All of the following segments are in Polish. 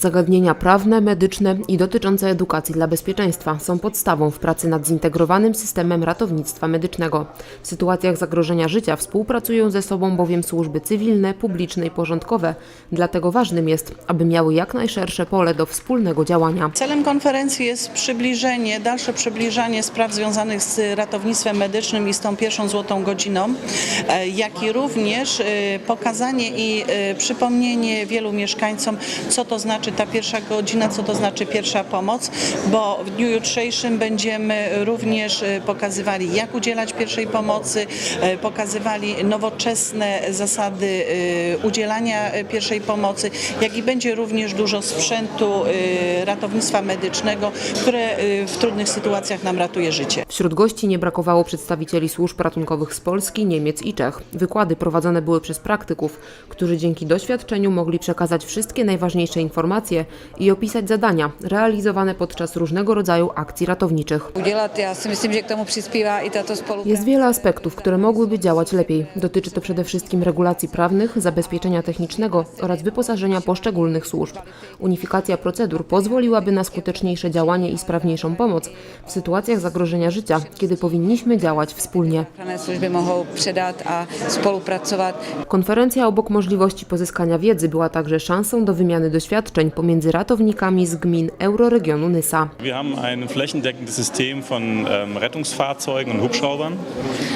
Zagadnienia prawne, medyczne i dotyczące edukacji dla bezpieczeństwa są podstawą w pracy nad zintegrowanym systemem ratownictwa medycznego. W sytuacjach zagrożenia życia współpracują ze sobą bowiem służby cywilne, publiczne i porządkowe. Dlatego ważnym jest, aby miały jak najszersze pole do wspólnego działania. Celem konferencji jest przybliżenie, dalsze przybliżanie spraw związanych z ratownictwem medycznym i z tą pierwszą złotą godziną, e, jak i również e, pokazanie i e, przypomnienie wielu mieszkańcom, co to znaczy ta pierwsza godzina, co to znaczy pierwsza pomoc, bo w dniu jutrzejszym będziemy również e, pokazywali, jak udzielać pierwszej pomocy, e, pokazywali nowoczesne zasady e, udzielania pierwszej pomocy, jak i będzie również dużo sprzętu ratownictwa medycznego, które w trudnych sytuacjach nam ratuje życie. Wśród gości nie brakowało przedstawicieli służb ratunkowych z Polski, Niemiec i Czech. Wykłady prowadzone były przez praktyków, którzy dzięki doświadczeniu mogli przekazać wszystkie najważniejsze informacje i opisać zadania realizowane podczas różnego rodzaju akcji ratowniczych. Jest wiele aspektów, które mogłyby działać lepiej. Dotyczy to przede wszystkim regulacji prawnych, zabezpieczenia technicznego oraz wyposażenia poszczególnych służb. Unifikacja procedur pozwoliłaby na skuteczniejsze działanie i sprawniejszą pomoc w sytuacjach zagrożenia życia, kiedy powinniśmy działać wspólnie. Konferencja obok możliwości pozyskania wiedzy była także szansą do wymiany doświadczeń pomiędzy ratownikami z gmin euroregionu Nysa. Wir haben ein flächendeckendes System von ähm, Rettungsfahrzeugen und Hubschraubern.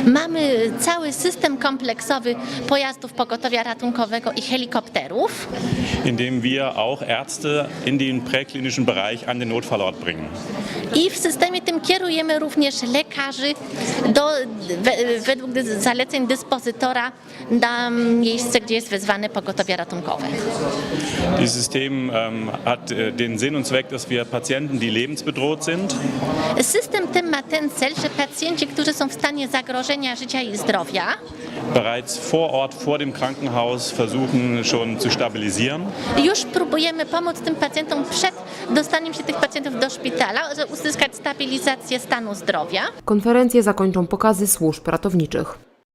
Mamy cały system kompleksowy pojazdów pogotowia ratunkowego i helikopterów. in dem wir auch Ärzte in den präklinischen Bereich an den Notfallort bringen. I w systemie kierujemy również lekarzy do, we, według zaleceń dyspozytora na miejsce, gdzie jest wezwane pogotowie ratunkowe. Dieses System ähm, hat äh, den Sinn und Zweck, dass wir Patienten, die lebensbedroht sind, System ten ma ten cel, że pacjenci, którzy są w stanie zagrożenia życia i zdrowia, bereits vor Ort, vor dem Krankenhaus versuchen schon zu stabilisieren. już próbujemy pomóc tym pacjentom przed dostaniem się tych pacjentów do szpitala, żeby uzyskać stabilizację stanu zdrowia. Konferencję zakończą pokazy służb ratowniczych.